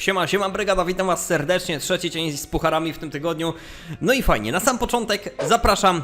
Siema, siema brygada, witam was serdecznie, trzeci dzień z pucharami w tym tygodniu. No i fajnie, na sam początek zapraszam,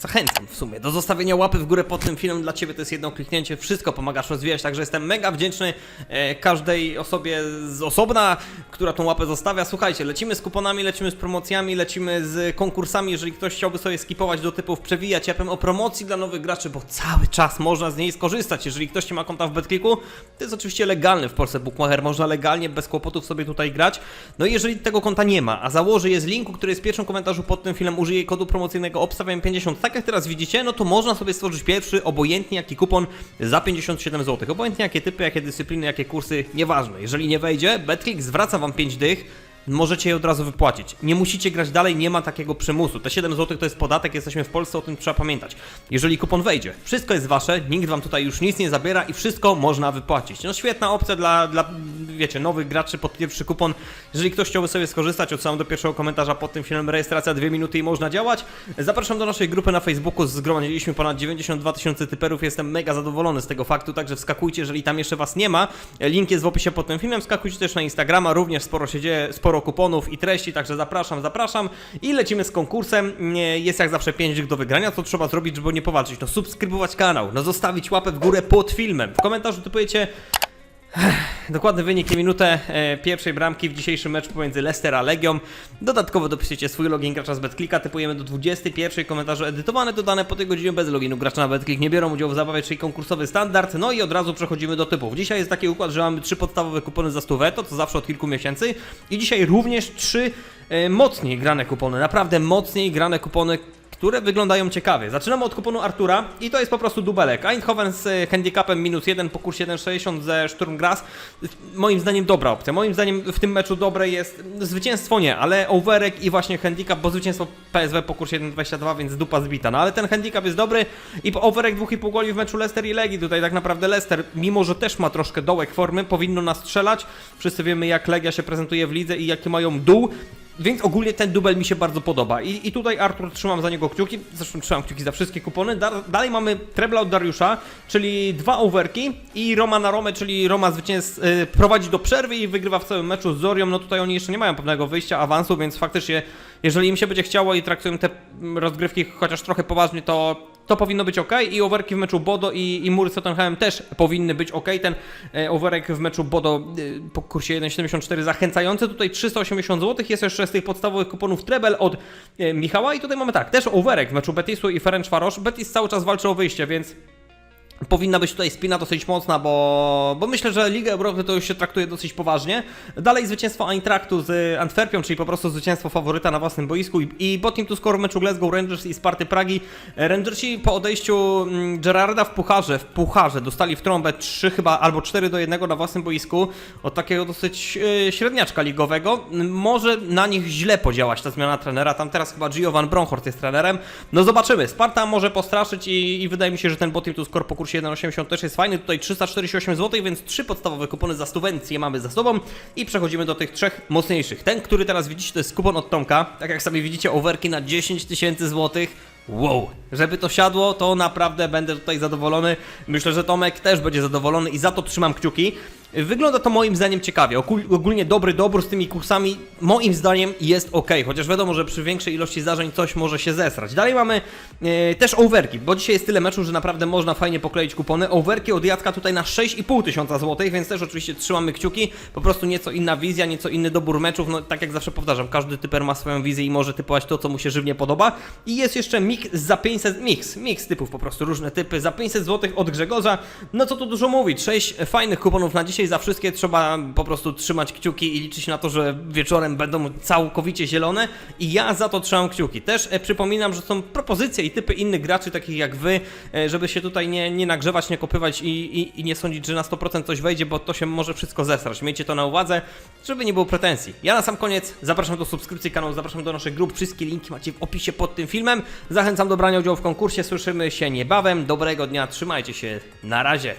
zachęcam w sumie do zostawienia łapy w górę pod tym filmem, dla ciebie to jest jedno kliknięcie, wszystko pomagasz rozwijać, także jestem mega wdzięczny e, każdej osobie z osobna, która tą łapę zostawia. Słuchajcie, lecimy z kuponami, lecimy z promocjami, lecimy z konkursami, jeżeli ktoś chciałby sobie skipować do typów, przewijać, ja powiem o promocji dla nowych graczy, bo cały czas można z niej skorzystać, jeżeli ktoś nie ma konta w BetClicku, to jest oczywiście legalny w Polsce bookmacher, można legalnie, bez kłopotów sobie tutaj grać. No i jeżeli tego konta nie ma, a założy je z linku, który jest w pierwszym komentarzu pod tym filmem, użyje kodu promocyjnego obstawiam 50, tak jak teraz widzicie, no to można sobie stworzyć pierwszy, obojętnie jaki kupon za 57 zł. Obojętnie jakie typy, jakie dyscypliny, jakie kursy, nieważne. Jeżeli nie wejdzie, BetClick zwraca wam 5 dych, możecie je od razu wypłacić. Nie musicie grać dalej, nie ma takiego przymusu. Te 7 zł to jest podatek, jesteśmy w Polsce, o tym trzeba pamiętać. Jeżeli kupon wejdzie, wszystko jest wasze, nikt wam tutaj już nic nie zabiera i wszystko można wypłacić. No świetna opcja dla, dla wiecie, nowych graczy pod pierwszy kupon. Jeżeli ktoś chciałby sobie skorzystać, odsyłam do pierwszego komentarza pod tym filmem, rejestracja 2 minuty i można działać. Zapraszam do naszej grupy na Facebooku, zgromadziliśmy ponad 92 tysiące typerów, jestem mega zadowolony z tego faktu, także wskakujcie, jeżeli tam jeszcze was nie ma. Link jest w opisie pod tym filmem, wskakujcie też na Instagrama, również sporo się dzieje, sporo kuponów i treści, także zapraszam, zapraszam i lecimy z konkursem. Jest jak zawsze 5 dych do wygrania, co trzeba zrobić, żeby nie powalczyć? No subskrybować kanał, no zostawić łapę w górę pod filmem. W komentarzu typujecie Dokładny wynik i minutę e, pierwszej bramki w dzisiejszym meczu pomiędzy Leicester a Legią. Dodatkowo dopiszecie swój login gracza z BetClicka, typujemy do 21 komentarze edytowane, dodane po tej godzinie bez loginu gracza na BetClick. Nie biorą udziału w zabawie, czyli konkursowy standard. No i od razu przechodzimy do typów. Dzisiaj jest taki układ, że mamy trzy podstawowe kupony za stówę, to co zawsze od kilku miesięcy. I dzisiaj również trzy e, mocniej grane kupony, naprawdę mocniej grane kupony, które wyglądają ciekawie. Zaczynamy od kuponu Artura i to jest po prostu dubelek. Eindhoven z e, handicapem minus 1 po kursie 1,60 ze Sturm Graz. Moim zdaniem dobra opcja. Moim zdaniem w tym meczu dobre jest zwycięstwo nie, ale overek i właśnie handicap, bo zwycięstwo PSW po kursie 1,22, więc dupa zbita. No ale ten handicap jest dobry i overek 2,5 goli w meczu Leicester i Legii. Tutaj tak naprawdę Leicester, mimo że też ma troszkę dołek formy, powinno nas strzelać. Wszyscy wiemy jak Legia się prezentuje w lidze i jaki mają dół. Więc ogólnie ten dubel mi się bardzo podoba. I, I tutaj Artur trzymam za niego kciuki. Zresztą trzymam kciuki za wszystkie kupony. Da, dalej mamy trebla od Dariusza, czyli dwa overki i Roma na Romę, czyli Roma zwycięz y, prowadzi do przerwy i wygrywa w całym meczu z Zorią. No tutaj oni jeszcze nie mają pewnego wyjścia, awansu, więc faktycznie, jeżeli im się będzie chciało i traktują te mm, rozgrywki chociaż trochę poważnie, to to powinno być ok. I overki w meczu Bodo i, i Mury z Tottenhamem też powinny być ok. Ten e, overek w meczu Bodo e, po kursie 1,74 zachęcający. Tutaj 380 zł. Jest jeszcze z tych podstawowych kuponów Trebel od e, Michała. I tutaj mamy tak, też overek w meczu Betisu i Ferencvaros. Betis cały czas walczy o wyjście, więc Powinna być tutaj spina dosyć mocna, bo, bo myślę, że Ligę Europy to już się traktuje dosyć poważnie. Dalej zwycięstwo Eintrachtu z Antwerpią, czyli po prostu zwycięstwo faworyta na własnym boisku i, i po team to score w meczu Glasgow Rangers i Sparty Pragi. Rangersi po odejściu mm, Gerarda w pucharze, w pucharze dostali w trąbę 3 chyba albo 4 do 1 na własnym boisku od takiego dosyć yy, średniaczka ligowego. Może na nich źle podziałać ta zmiana trenera, tam teraz chyba Gio van Bronhort jest trenerem. No zobaczymy, Sparta może postraszyć i, i wydaje mi się, że ten bottom to score po kursie 1,80 też jest fajny. Tutaj 348 zł, więc trzy podstawowe kupony za stuwencję mamy za sobą i przechodzimy do tych trzech mocniejszych. Ten, który teraz widzicie, to jest kupon od Tomka. Tak jak sami widzicie, overki na 10 tysięcy złotych. Wow, żeby to siadło, to naprawdę będę tutaj zadowolony. Myślę, że Tomek też będzie zadowolony i za to trzymam kciuki. Wygląda to moim zdaniem ciekawie. Ogól- Ogólnie dobry dobór z tymi kursami moim zdaniem jest ok, chociaż wiadomo, że przy większej ilości zdarzeń coś może się zesrać. Dalej mamy e, też overki, bo dzisiaj jest tyle meczów, że naprawdę można fajnie pokleić kupony. Overki od Jacka tutaj na 6,5 tysiąca złotych, więc też oczywiście trzymamy kciuki. Po prostu nieco inna wizja, nieco inny dobór meczów. No tak jak zawsze powtarzam, każdy typer ma swoją wizję i może typować to, co mu się żywnie podoba. I jest jeszcze mix za 500, mix, mix typów po prostu, różne typy za 500 złotych od Grzegorza. No co tu dużo mówić, 6 fajnych kuponów na dzisiaj, za wszystkie trzeba po prostu trzymać kciuki i liczyć na to, że wieczorem będą całkowicie zielone i ja za to trzymam kciuki. Też e, przypominam, że są propozycje i typy innych graczy, takich jak wy, e, żeby się tutaj nie, nie nagrzewać, nie kopywać i, i, i nie sądzić, że na 100% coś wejdzie, bo to się może wszystko zesrać. Miejcie to na uwadze, żeby nie było pretensji. Ja na sam koniec zapraszam do subskrypcji kanału, zapraszam do naszych grup, wszystkie linki macie w opisie pod tym filmem. Zachęcam do brania udziału w konkursie, słyszymy się niebawem. Dobrego dnia, trzymajcie się, na razie.